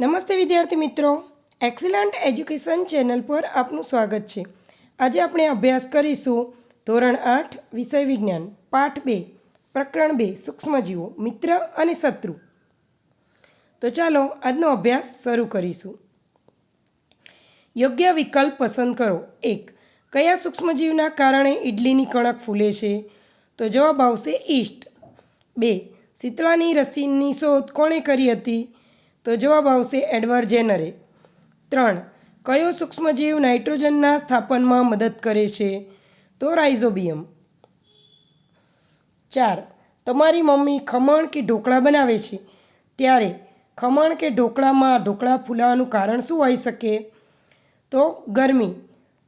નમસ્તે વિદ્યાર્થી મિત્રો. એક્સલન્ટ એજ્યુકેશન ચેનલ પર આપનું સ્વાગત છે. આજે આપણે અભ્યાસ કરીશું ધોરણ આઠ, વિષય વિજ્ઞાન, પાઠ બે, પ્રકરણ બે, સૂક્ષ્મજીવો, મિત્ર અને શત્રુ. તો ચાલો આજનો અભ્યાસ શરૂ કરીશું. યોગ્ય વિકલ્પ પસંદ કરો. એક, કયા સૂક્ષ્મજીવના કારણે ઇડલીની કણક ફૂલે છે? તો જવાબ આવશે ઈસ્ટ બે, શીતળાની રસીની શોધ કોણે કરી હતી? તો જવાબ આવશે એડવર્ડ જેનરે. ત્રણ, કયો સૂક્ષ્મજીવ નાઇટ્રોજનના સ્થાપનમાં મદદ કરે છે? તો રાઇઝોબિયમ. ચાર, તમારી મમ્મી ખમણ કે ઢોકળા બનાવે છે? ત્યારે, ખમણ કે ઢોકળામાં ઢોકળા ફૂલાવાનું કારણ શું હોઈ શકે? તો ગરમી.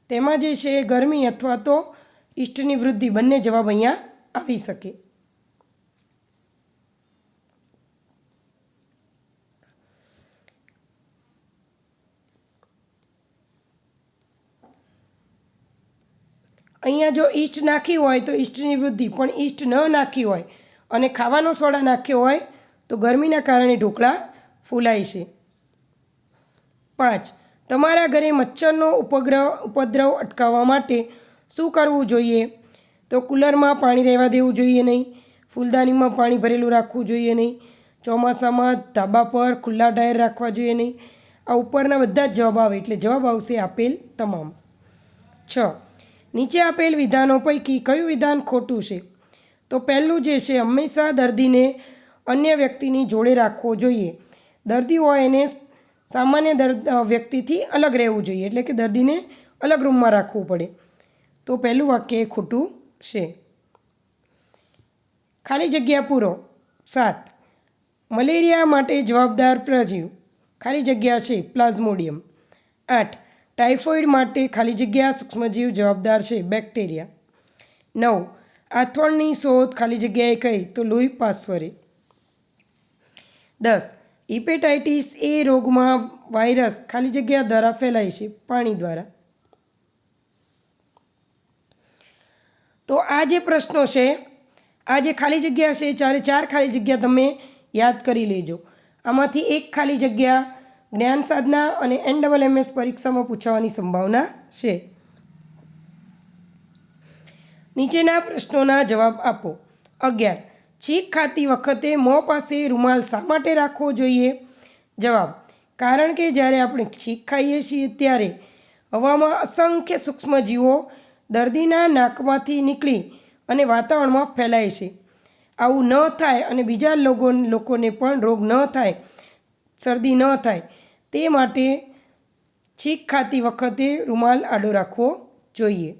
તેમાં જે છે ગરમી અથવા તો ઈષ્ટની વૃદ્ધિ બંને જવાબ અહીંયા આવી શકે. અહીંયા જો ઈસ્ટ નાખી હોય તો ઈસ્ટની વૃદ્ધિ, પણ ઈસ્ટ ન નાખી હોય અને ખાવાનો સોડા નાખ્યો હોય તો ગરમીના કારણે ઢોકળા ફૂલાય છે. પાંચ, તમારા ઘરે મચ્છરનો ઉપગ્રહ, ઉપદ્રવ અટકાવવા માટે શું કરવું જોઈએ? તો કુલરમાં પાણી રહેવા દેવું જોઈએ નહીં, ફૂલદાનીમાં પાણી ભરેલું રાખવું જોઈએ નહીં, ચોમાસામાં ધાબા પર ખુલ્લા ટાયર રાખવા જોઈએ નહીં. આ ઉપરના બધા જ જવાબ આવે એટલે જવાબ આવશે આપેલ તમામ. છ નીચે આપેલ વિધાનો પૈકી કયું વિધાન ખોટું છે? તો પહેલું જે છે, હંમેશા દર્દીને અન્ય વ્યક્તિની જોડે રાખવો જોઈએ. દર્દી હોય એને સામાન્ય દર્દ વ્યક્તિથી અલગ રહેવું જોઈએ, એટલે કે દર્દીને અલગ રૂમમાં રાખવું પડે. તો પહેલું વાક્ય એ ખોટું છે. ખાલી જગ્યા પૂરો. સાત. મલેરિયા માટે જવાબદાર પ્રજીવ. ખાલી જગ્યા છે, પ્લાઝ્મોડિયમ. આઠ. ટાઇફોઇડ માટે ખાલી જગ્યા સૂક્ષ્મજીવ જવાબદાર છે, બેક્ટેરિયા. નવ, આથવણની શોધ ખાલી જગ્યાએ કહી તો લોહી પાસ્વરે દસ, હિપેટાઇટિસ એ રોગમાં વાયરસ ખાલી જગ્યા દ્વારા ફેલાય છે, પાણી દ્વારા. તો આ જે પ્રશ્નો છે, આ જે ખાલી જગ્યા છે, ચારે ચાર ખાલી જગ્યા તમે યાદ કરી લેજો. આમાંથી એક ખાલી જગ્યા જ્ઞાન સાધના અને એન ડબલ એમ એસ પરીક્ષામાં પૂછાવાની સંભાવના છે. નીચેના પ્રશ્નોના જવાબ આપો. અગિયાર. છીંક ખાતી વખતે મોં પાસે રૂમાલ શા માટે રાખવો જોઈએ? જવાબ. કારણ કે જ્યારે આપણે છીંક ખાઈએ છીએ ત્યારે હવામાં અસંખ્ય સૂક્ષ્મજીવો દર્દીના નાકમાંથી નીકળી અને વાતાવરણમાં ફેલાય છે. આવું ન થાય અને બીજા લોકો લોકોને પણ રોગ ન થાય, શરદી ન થાય. તે માટે છીંક ખાતી વખતે રૂમાલ આડો રાખવો જોઈએ.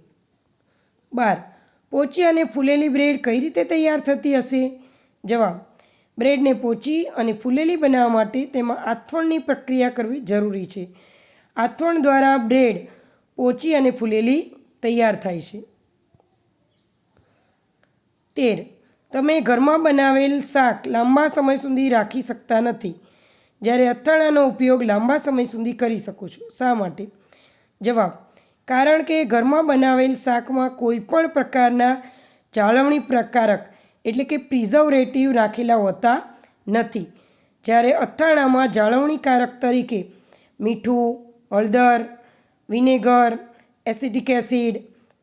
બાર. પોચી અને ફૂલેલી બ્રેડ કઈ રીતે તૈયાર થતી હશે? જવાબ. બ્રેડને પોચી અને ફૂલેલી બનાવવા માટે તેમાં આથોણની પ્રક્રિયા કરવી જરૂરી છે. આથોણ દ્વારા બ્રેડ પોચી અને ફૂલેલી તૈયાર થાય છે. તેર. તમે ઘરમાં બનાવેલ શાક લાંબા સમય સુધી રાખી શકતા નથી. જ્યારે અથાણાનો ઉપયોગ લાંબા સમય સુધી કરી શકો છો. શા માટે? જવાબ. કારણ કે ઘરમાં બનાવેલ શાકમાં કોઈ પણ પ્રકારના જાળવણી પ્રકારક, એટલે કે પ્રિઝર્વેટિવ રાખેલા હોતા નથી. જ્યારે અથાણામાં જાળવણીકારક તરીકે મીઠું, હળદર, વિનેગર એસિટિક એસિડ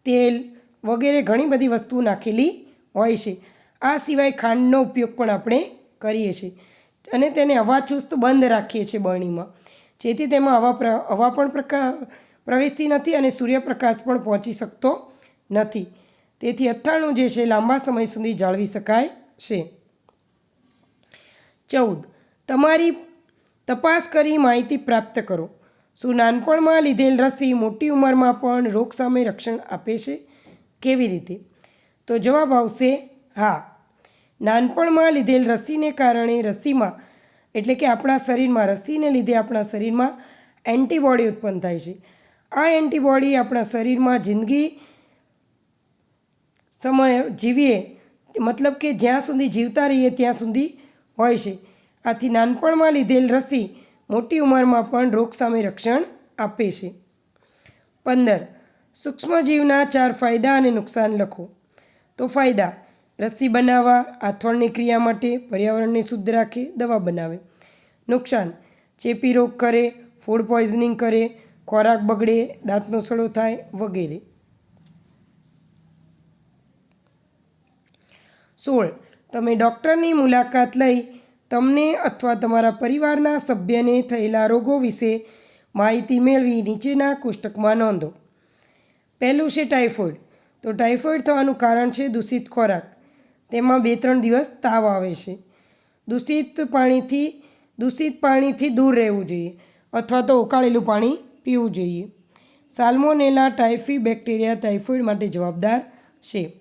તેલ વગેરે ઘણી બધી વસ્તુઓ નાખેલી હોય છે. આ સિવાય ખાંડનો ઉપયોગ પણ આપણે કરીએ છીએ. અને તેને અવાચુસ્ત બંધ રાખીએ છીએ બરણીમાં. જેથી તેમાં હવા પ્ર, હવા પણ પ્રકા, પ્રવેશતી નથી અને સૂર્યપ્રકાશ પણ પહોંચી શકતો નથી. તેથી અથાણું જે છે, લાંબા સમય સુધી જાળવી શકાય છે. ચૌદ. તમારી તપાસ કરી માહિતી પ્રાપ્ત કરો. શું નાનપણમાં લીધેલ રસી મોટી ઉંમરમાં પણ રોગ સામે રક્ષણ આપે છે? કેવી રીતે? તો જવાબ આવશે, હા. નાનપણમાં લીધેલ રસીને કારણે રસીમાં, એટલે કે આપણા શરીરમાં, રસીને લીધે આપણા શરીરમાં એન્ટીબોડી ઉત્પન્ન થાય છે. આ એન્ટીબોડી આપણા શરીરમાં જિંદગી, સમય, જીવીએ, મતલબ કે જ્યાં સુધી જીવતા રહીએ ત્યાં સુધી હોય છે. આથી નાનપણમાં લીધેલ રસી મોટી ઉંમરમાં પણ રોગ સામે રક્ષણ આપે છે. પંદર, સૂક્ષ્મજીવના ચાર ફાયદા અને નુકસાન લખો. તો ફાયદા રસી બનાવવા આથોણની ક્રિયા માટે પર્યાવરણને શુદ્ધ રાખે, દવા બનાવે. નુકસાન. ચેપી રોગ કરે, ફૂડ પોઈઝનિંગ કરે, ખોરાક બગડે, દાંતનો સડો થાય વગેરે. સોળ. તમે ડૉક્ટરની મુલાકાત લઈ તમને અથવા તમારા પરિવારના સભ્યને થયેલા રોગો વિશે માહિતી મેળવી નીચેના કોષ્ટકમાં નોંધો. પહેલું છે ટાઇફોઇડ તો ટાઇફોઇડ થવાનું કારણ છે દૂષિત ખોરાક. તેમાં બે ત્રણ દિવસ તાવ આવે છે. દૂષિત પાણીથી દૂષિત પાણીથી દૂર રહેવું જોઈએ અથવા તો ઉકાળેલું પાણી પીવું જોઈએ. સાલ્મોનેલા ટાઇફી બેક્ટેરિયા ટાઇફોઇડ માટે જવાબદાર છે.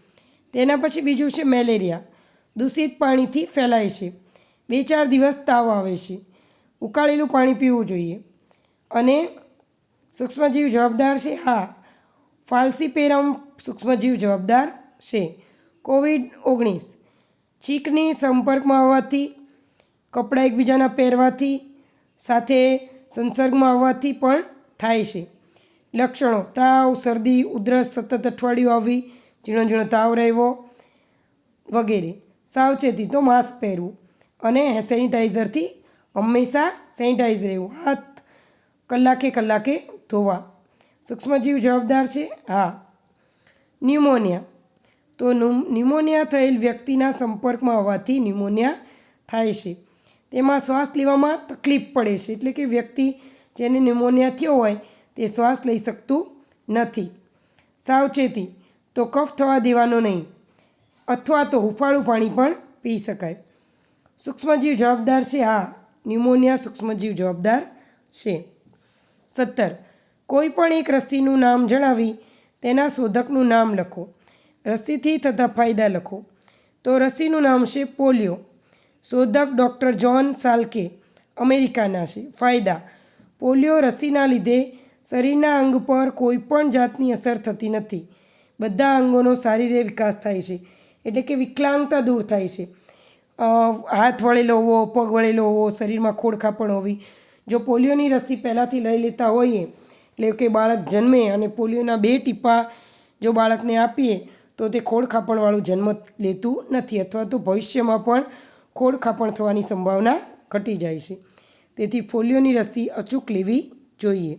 તેના પછી બીજું છે મેલેરિયા. દૂષિત પાણીથી ફેલાય છે. બે ચાર દિવસ તાવ આવે છે. ઉકાળેલું પાણી પીવું જોઈએ. અને સૂક્ષ્મજીવ જવાબદાર છે? હા. ફાલ્સીપેરમ સૂક્ષ્મજીવ જવાબદાર છે. કોવિડ ઓગણીસ. છીંકની સંપર્કમાં આવવાથી કપડાં એકબીજાના પહેરવાથી, સાથે સંસર્ગમાં આવવાથી પણ થાય છે. લક્ષણો. તાવ, શરદી, ઉધરસ, સતત અઠવાડિયું આવવી ઝીણો ઝીણો તાવ રહેવો વગેરે. સાવચેતી. તો માસ્ક પહેરવું અને સેનિટાઈઝરથી હંમેશા સેનિટાઈઝ રહેવું. હાથ કલાકે કલાકે ધોવા. સૂક્ષ્મજીવ જવાબદાર છે? હા. ન્યુમોનિયા. તો ન્યુમોનિયા થયેલ વ્યક્તિના સંપર્કમાં આવવાથી ન્યુમોનિયા થાય છે. તેમાં શ્વાસ લેવામાં તકલીફ પડે છે એટલે કે વ્યક્તિ જેને ન્યુમોનિયા થયો હોય તે શ્વાસ લઈ શકતું નથી. સાવચેતી, તો કફ થવા દેવાનો નહીં, અથવા તો હૂંફાળું પાણી પણ પી શકાય. સૂક્ષ્મજીવ જવાબદાર છે? હા, ન્યુમોનિયા સૂક્ષ્મજીવ જવાબદાર છે. સત્તર, કોઈ પણ એક રસીનું નામ જણાવી તેના શોધકનું નામ લખો. રસીથી થતા ફાયદા લખો. તો રસીનું નામ છે પોલિયો. શોધક ડૉક્ટર જ્હોન સાલ્કે અમેરિકાના છે. ફાયદા. પોલિયો રસીના લીધે શરીરના અંગ પર કોઈ પણ જાતની અસર થતી નથી. બધા અંગોનો સારી રીતે વિકાસ થાય છે. એટલે કે વિકલાંગતા દૂર થાય છે. હાથ વળેલો હોવો, પગ વળેલો હોવો, શરીરમાં ખોડખા પણ હોવી. જો પોલિયોની રસી પહેલાંથી લઈ લેતા હોઈએ, એટલે કે બાળક જન્મે અને પોલિયોના બે ટીપા જો બાળકને આપીએ તો તે ખોડખાપણવાળું જન્મ લેતું નથી અથવા તો ભવિષ્યમાં પણ ખોડખાપણ થવાની સંભાવના ઘટી જાય છે. તેથી ફોલિયોની રસી અચૂક લેવી જોઈએ.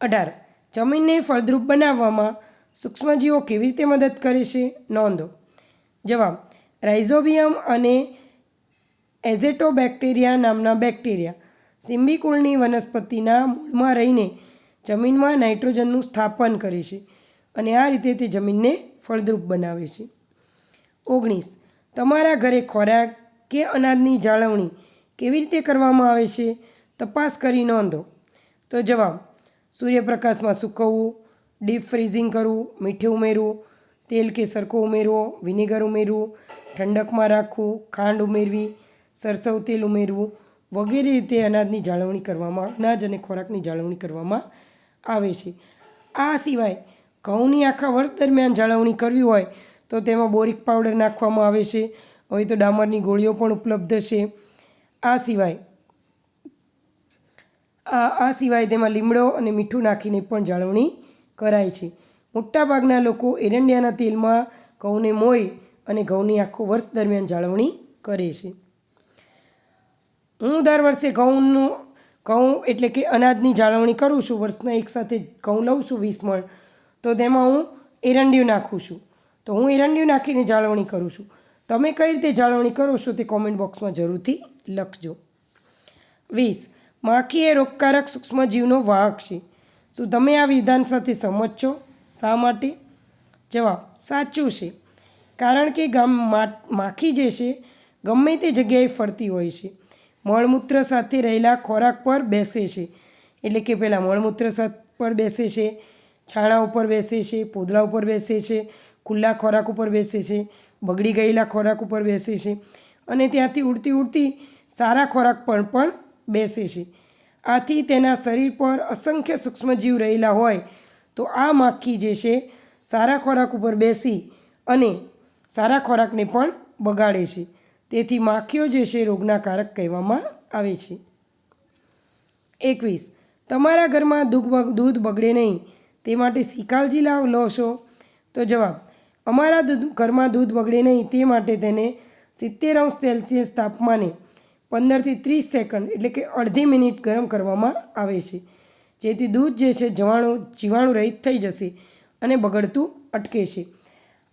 અઢાર. જમીનને ફળદ્રુપ બનાવવામાં સૂક્ષ્મજીવો કેવી રીતે મદદ કરે છે? નોંધો. જવાબ. રાઇઝોબિયમ અને એઝેટોબેક્ટેરિયા નામના બેક્ટેરિયા સિમ્બી કુળની વનસ્પતિના મૂળમાં રહીને જમીનમાં નાઇટ્રોજનનું સ્થાપન કરે છે. અને આ રીતે તે જમીનને ફળદ્રુપ બનાવે છે. ઓગણીસ, તમારા ઘરે ખોરાક કે અનાજની જાળવણી કેવી રીતે કરવામાં આવે છે? તપાસ કરી નોંધો. તો જવાબ, સૂર્યપ્રકાશમાં સૂકવવું, ડીપ ફ્રીઝિંગ કરવું, મીઠું ઉમેરવું, તેલ કે સરકો ઉમેરવો, વિનેગર ઉમેરવું, ઠંડકમાં રાખવું, ખાંડ ઉમેરવી, સરસવ તેલ ઉમેરવું વગેરે રીતે અનાજની જાળવણી કરવામાં, અનાજ અને ખોરાકની જાળવણી કરવામાં આવે છે. આ સિવાય ઘઉંની આખા વર્ષ દરમિયાન જાળવણી કરવી હોય તો તેમાં બોરિક પાવડર નાખવામાં આવે છે. હવે તો ડામરની ગોળીઓ પણ ઉપલબ્ધ છે. આ સિવાય આ આ સિવાય તેમાં લીમડો અને મીઠું નાખીને પણ જાળવણી કરાય છે. મોટાભાગના લોકો એરંડિયાના તેલમાં ઘઉંને મોઈ અને ઘઉંની આખું વર્ષ દરમિયાન જાળવણી કરે છે. હું દર વર્ષે ઘઉંનું, ઘઉં એટલે કે અનાજની જાળવણી કરું છું. વર્ષના એકસાથે ઘઉં લઉં છું વીસ મણ. તો તેમાં હું એરંડિયું નાખું છું. તો હું એરંડિયું નાખીને જાળવણી કરું છું. તમે કઈ રીતે જાળવણી કરો છો તે કોમેન્ટ બોક્સમાં જરૂરથી લખજો. વીસ. માખી એ રોગકારક સૂક્ષ્મજીવનો વાહક છે. શું તમે આ વિધાન સાથે સમજ છો? શા માટે? જવાબ, સાચું છે. કારણ કે ગામ માખી જે છે, ગમે તે જગ્યાએ ફરતી હોય છે. મળમૂત્ર સાથે રહેલા ખોરાક પર બેસે છે. એટલે કે પહેલાં મળમૂત્ર પર બેસે છે. છાણા ઉપર બેસે છે પોદળા ઉપર બેસે છે, ખુલ્લા ખોરાક ઉપર બેસે છે, બગડી ગયેલા ખોરાક ઉપર બેસે છે અને ત્યાંથી ઉડતી ઉડતી સારા ખોરાક પર પણ બેસે છે. આથી તેના શરીર પર અસંખ્ય સૂક્ષ્મજીવ રહેલા હોય તો આ માખી જે છે સારા ખોરાક ઉપર બેસી અને સારા ખોરાકને પણ બગાડે છે. તેથી માખીઓ જે છે રોગના કારક કહેવામાં આવે છે. એકવીસ. તમારા ઘરમાં દૂધ દૂધ બગડે નહીં. તે માટે શી લાવ લો છો? તો જવાબ, અમારા દૂધ, ઘરમાં દૂધ બગડે નહીં, તે માટે તેને સિત્તેર અંશ સેલ્સિયસ તાપમાને પંદરથી ત્રીસ સેકન્ડ, એટલે કે અડધી મિનિટ ગરમ કરવામાં આવે છે. જેથી દૂધ જે છે જવાણુ, જીવાણુ રહિત થઈ જશે અને બગડતું અટકે છે.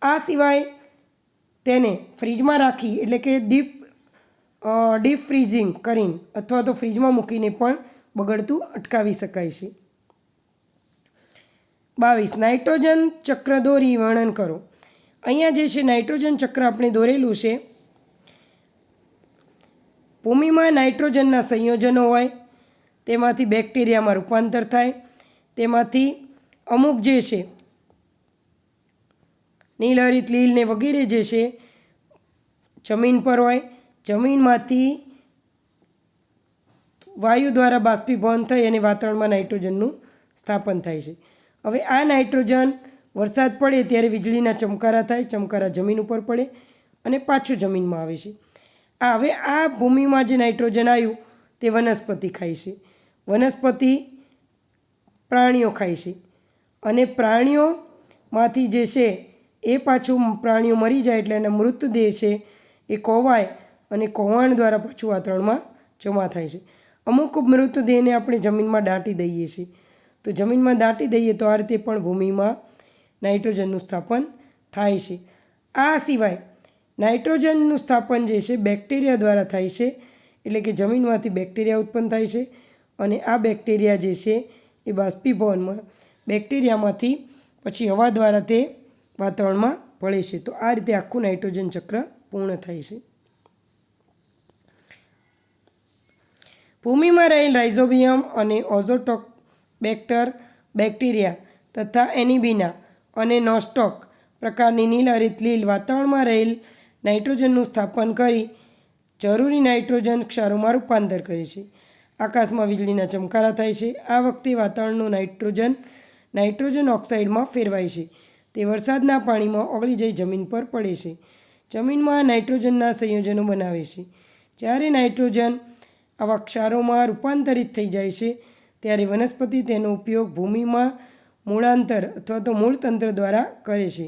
આ સિવાય તેને ફ્રીજમાં રાખી, એટલે કે ડીપ ડીપ ફ્રીઝિંગ કરીને અથવા તો ફ્રીજમાં મૂકીને પણ બગડતું અટકાવી શકાય છે. બાવીસ, નાઇટ્રોજન ચક્ર દોરી વર્ણન કરો. અહીંયા જે છે નાઇટ્રોજન ચક્ર આપણે દોરેલું છે, ભૂમિમાં નાઇટ્રોજનના સંયોજનો હોય, તેમાંથી બેક્ટેરિયામાં રૂપાંતર થાય, તેમાંથી અમુક જે છે નીલહરિત લીલને વગેરે જે છે, જમીન પર હોય, જમીનમાંથી વાયુ દ્વારા બાષ્પીભવન થઈ અને વાતાવરણમાં નાઇટ્રોજનનું સ્થાપન થાય છે. હવે આ નાઇટ્રોજન વરસાદ પડે ત્યારે વીજળીના ચમકારા થાય, ચમકારા જમીન ઉપર પડે અને પાછું જમીનમાં આવે છે. આ હવે આ ભૂમિમાં જે નાઇટ્રોજન આવ્યું તે વનસ્પતિ ખાય છે. વનસ્પતિ પ્રાણીઓ ખાય છે. અને પ્રાણીઓમાંથી જે છે એ પાછું પ્રાણીઓ મરી જાય એટલે એના મૃતદેહ છે એ કોવાય અને કોવાણ દ્વારા પાછું વાતાવરણમાં જમા થાય છે. અમુક મૃતદેહને આપણે જમીનમાં દાટી દઈએ છીએ. તો જમીનમાં દાટી દઈએ તો આ રીતે પણ ભૂમિમાં નાઇટ્રોજનનું સ્થાપન થાય છે. આ સિવાય નાઇટ્રોજનનું સ્થાપન જે છે બેક્ટેરિયા દ્વારા થાય છે, એટલે કે જમીનમાંથી બેક્ટેરિયા ઉત્પન્ન થાય છે અને આ બેક્ટેરિયા જે છે એ બાષ્પીભવનમાં બેક્ટેરિયામાંથી પછી હવા દ્વારા તે વાતાવરણમાં ભળે છે. તો આ રીતે આખું નાઇટ્રોજન ચક્ર પૂર્ણ થાય છે. ભૂમિમાં રહેલ રાઇઝોબિયમ અને ઓઝોટોક બેક્ટર, બેક્ટેરિયા તથા એનિબિના અને નોસ્ટોક પ્રકારની નીલહરિત લીલ વાતાવરણમાં રહેલ નાઇટ્રોજનનું સ્થાપન કરી જરૂરી નાઇટ્રોજન ક્ષારોમાં રૂપાંતર કરે છે. આકાશમાં વીજળીના ચમકારા થાય છે. આ વખતે વાતાવરણનું નાઇટ્રોજન નાઇટ્રોજન ઓક્સાઇડમાં ફેરવાય છે. તે વરસાદના પાણીમાં ઓગળી જઈ જમીન પર પડે છે. જમીનમાં નાઇટ્રોજનના સંયોજનો બનાવે છે. જ્યારે નાઇટ્રોજન આવા ક્ષારોમાં રૂપાંતરિત થઈ જાય છે ત્યારે વનસ્પતિ તેનો ઉપયોગ ભૂમિમાં મૂળાંતર અથવા તો મૂળતંત્ર દ્વારા કરે છે.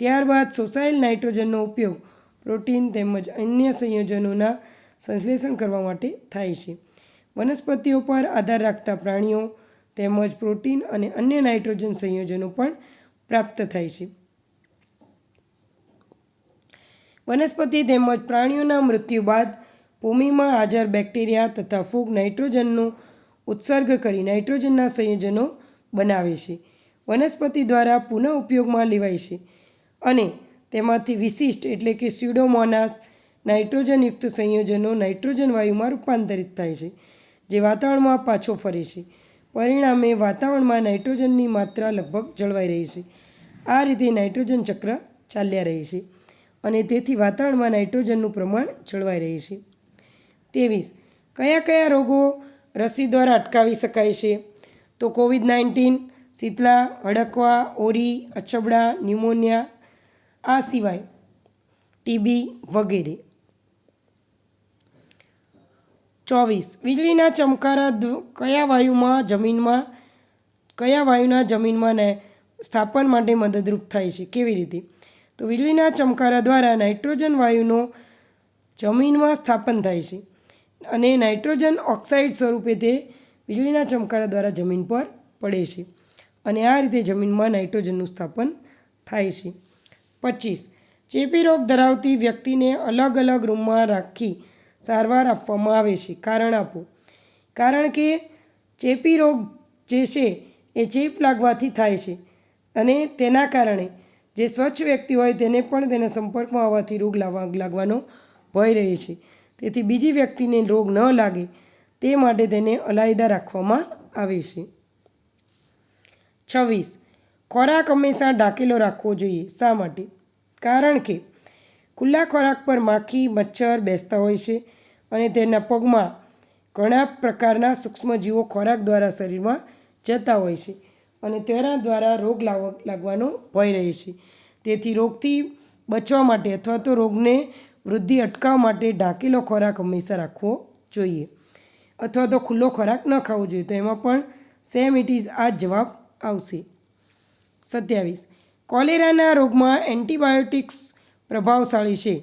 ત્યારબાદ સોસાઇલ નાઇટ્રોજનનો ઉપયોગ પ્રોટીન તેમજ અન્ય સંયોજનોના સંશ્લેષણ કરવા માટે થાય છે. વનસ્પતિઓ પર આધાર રાખતા પ્રાણીઓ તેમજ પ્રોટીન અને અન્ય નાઇટ્રોજન સંયોજનો પણ પ્રાપ્ત થાય છે. વનસ્પતિ તેમજ પ્રાણીઓના મૃત્યુ બાદ ભૂમિમાં હાજર બેક્ટેરિયા તથા ફૂગ નાઇટ્રોજનનો ઉત્સર્ગ કરી નાઇટ્રોજનના સંયોજનો બનાવે છે. વનસ્પતિ દ્વારા પુનઃ ઉપયોગમાં લેવાય છે અને તેમાંથી વિશિષ્ટ એટલે કે સ્યુડોમોનાસ નાઇટ્રોજનયુક્ત સંયોજનો નાઇટ્રોજન વાયુમાં રૂપાંતરિત થાય છે, જે વાતાવરણમાં પાછો ફરે છે. પરિણામે વાતાવરણમાં નાઇટ્રોજનની માત્રા લગભગ જળવાઈ રહી છે. આ રીતે નાઇટ્રોજન ચક્ર ચાલ્યા રહે છે અને તેથી વાતાવરણમાં નાઇટ્રોજનનું પ્રમાણ જળવાઈ રહે છે. ત્રેવીસ. કયા કયા રોગો રસી દ્વારા અટકાવી શકાય છે. તો કોવિડ નાઇન્ટીન શીતળા હડકવા, ઓરી, અછબડા, ન્યુમોનિયા, આ સિવાય ટીબી વગેરે. ચોવીસ, વીજળીના ચમકારા કયા વાયુમાં જમીનમાં, કયા વાયુના જમીનમાં ને સ્થાપન માટે મદદરૂપ થાય છે, કેવી રીતે? તો વીજળીના ચમકારા દ્વારા નાઇટ્રોજન વાયુનો જમીનમાં સ્થાપન થાય છે. અને નાઇટ્રોજન ઓક્સાઇડ સ્વરૂપે તે વીજળીના ચમકારા દ્વારા જમીન પર પડે છે અને આ રીતે જમીનમાં નાઇટ્રોજનનું સ્થાપન થાય છે. પચીસ. ચેપી રોગ ધરાવતી વ્યક્તિને અલગ અલગ રૂમમાં રાખી સારવાર આપવામાં આવે છે. કારણ આપો. કારણ કે ચેપી રોગ જે છે એ ચેપ લાગવાથી થાય છે અને તેના કારણે જે સ્વચ્છ વ્યક્તિ હોય તેને પણ તેના સંપર્કમાં આવવાથી રોગ લાવવા લાગવાનો ભય રહે છે. તેથી બીજી વ્યક્તિને રોગ ન લાગે તે માટે તેને અલાયદા રાખવામાં આવે છે. છવ્વીસ. ખોરાક હંમેશા ઢાંકેલો રાખવો જોઈએ. શા માટે? કારણ કે ખુલ્લા ખોરાક પર માખી, મચ્છર બેસતા હોય છે અને તેના પગમાં ઘણા પ્રકારના સૂક્ષ્મજીવો ખોરાક દ્વારા શરીરમાં જતા હોય છે અને તેના દ્વારા રોગ લાગવાનો ભય રહે છે. તેથી રોગથી બચવા માટે અથવા તો રોગને વૃદ્ધિ અટકાવવા માટે ઢાંકેલો ખોરાક હંમેશા રાખવો જોઈએ અથવા તો ખુલ્લો ખોરાક ન ખાવો જોઈએ તો એમાં પણ સેમ ઇટ ઇઝ આ જવાબ આવશે. સત્યાવીસ. કોલેરાના રોગમાં એન્ટીબાયોટિક્સ પ્રભાવશાળી છે,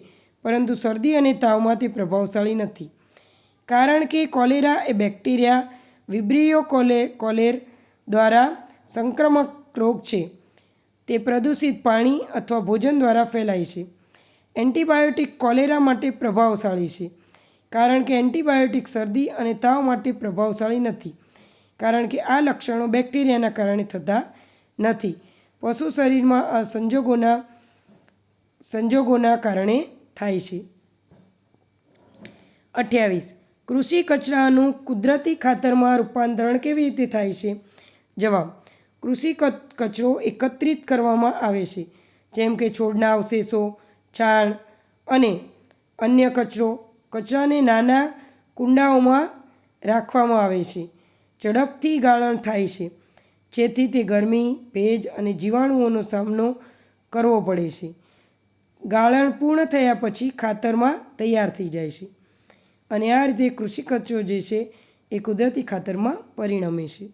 પરંતુ શરદી અને તાવમાં તે પ્રભાવશાળી નથી. કારણ કે કોલેરા એ બેક્ટેરિયા વિબ્રિયો કોલે કોલેર દ્વારા સંક્રમક રોગ છે. તે પ્રદૂષિત પાણી અથવા ભોજન દ્વારા ફેલાય છે. એન્ટીબાયોટિક કોલેરા માટે પ્રભાવશાળી છે. કારણ કે એન્ટીબાયોટિક શરદી અને તાવ માટે પ્રભાવશાળી નથી. કારણ કે આ લક્ષણો બેક્ટેરિયાના કારણે થતા નથી. પશુ શરીરમાં આ સંજોગોના સંજોગોના કારણે થાય છે. અઠ્યાવીસ. કૃષિ કચરાનું કુદરતી ખાતરમાં રૂપાંતરણ કેવી રીતે થાય છે? જવાબ. કૃષિ કચરો એકત્રિત કરવામાં આવે છે. જેમ કે છોડના અવશેષો છાણ અને અન્ય કચરો કચરાને નાના કુંડાઓમાં રાખવામાં આવે છે. ઝડપથી ગાળણ થાય છે. જેથી તે ગરમી, ભેજ અને જીવાણુઓનો સામનો કરવો પડે છે. ગાળણ પૂર્ણ થયા પછી ખાતરમાં તૈયાર થઈ જાય છે અને આ રીતે કૃષિ કચરો જે છે એ કુદરતી ખાતરમાં પરિણમે છે.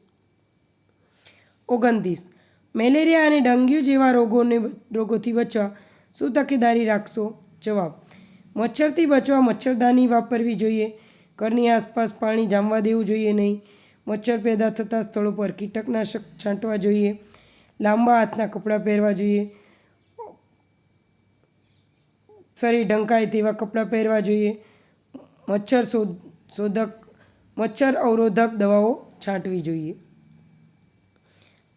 ઓગણત્રીસ. મેલેરિયા અને ડેન્ગ્યુ જેવા રોગોને રોગોથી બચવા શું તકેદારી રાખશો? જવાબ, મચ્છરથી બચવા મચ્છરદાની વાપરવી જોઈએ. ઘરની આસપાસ પાણી જામવા દેવું જોઈએ નહીં. મચ્છર પેદા થતા સ્થળો પર કીટકનાશક છાંટવા જોઈએ. લાંબા હાથના કપડાં પહેરવા જોઈએ. શરીર ઢંકાય તેવા કપડાં પહેરવા જોઈએ. મચ્છર શોધ, શોધક, મચ્છર અવરોધક દવાઓ છાંટવી જોઈએ.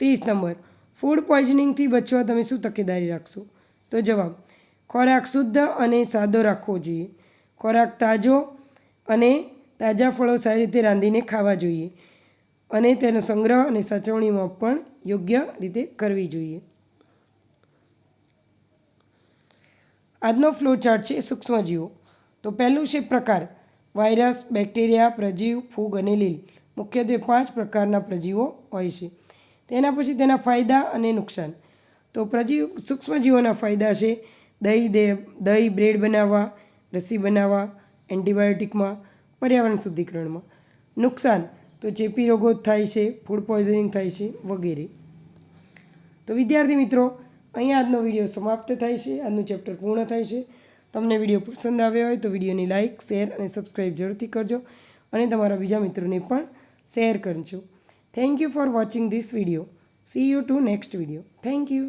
ત્રીસ નંબર, ફૂડ પોઈઝનિંગથી બચવા તમે શું તકેદારી રાખશો? તો જવાબ, ખોરાક શુદ્ધ અને સાદો રાખવો જોઈએ. ખોરાક તાજો અને તાજા ફળો સારી રીતે રાંધીને ખાવા જોઈએ અને તેનો સંગ્રહ અને સાચવણીમાં પણ યોગ્ય રીતે કરવી જોઈએ. આજનો ફ્લો ચાર્ટ છે સૂક્ષ્મજીવો. તો પહેલું છે પ્રકાર, વાયરસ, બેક્ટેરિયા, પ્રજીવ, ફૂગ અને લીલ. મુખ્યત્વે પાંચ પ્રકારના પ્રજીવો હોય છે. તેના પછી તેના ફાયદા અને નુકસાન. તો પ્રજીવ સૂક્ષ્મજીવોના ફાયદા છે. દહીં દે, દહીં બ્રેડ બનાવવા, રસી બનાવવા, એન્ટીબાયોટિકમાં, પર્યાવરણ શુદ્ધિકરણમાં. નુકસાન, તો ચેપી રોગો થાય છે, ફૂડ પોઈઝનિંગ થાય છે, વગેરે. તો વિદ્યાર્થી મિત્રો અહીંયા આજનો વીડિયો સમાપ્ત થાય છે. આજનું ચેપ્ટર પૂર્ણ થાય છે. તમને વીડિયો પસંદ આવ્યો હોય તો વિડીયોની લાઇક શેર અને સબસ્ક્રાઈબ જરૂરથી કરજો અને તમારા બીજા મિત્રોને પણ શેર કરજો. Thank you for watching this video. See you to next video thank you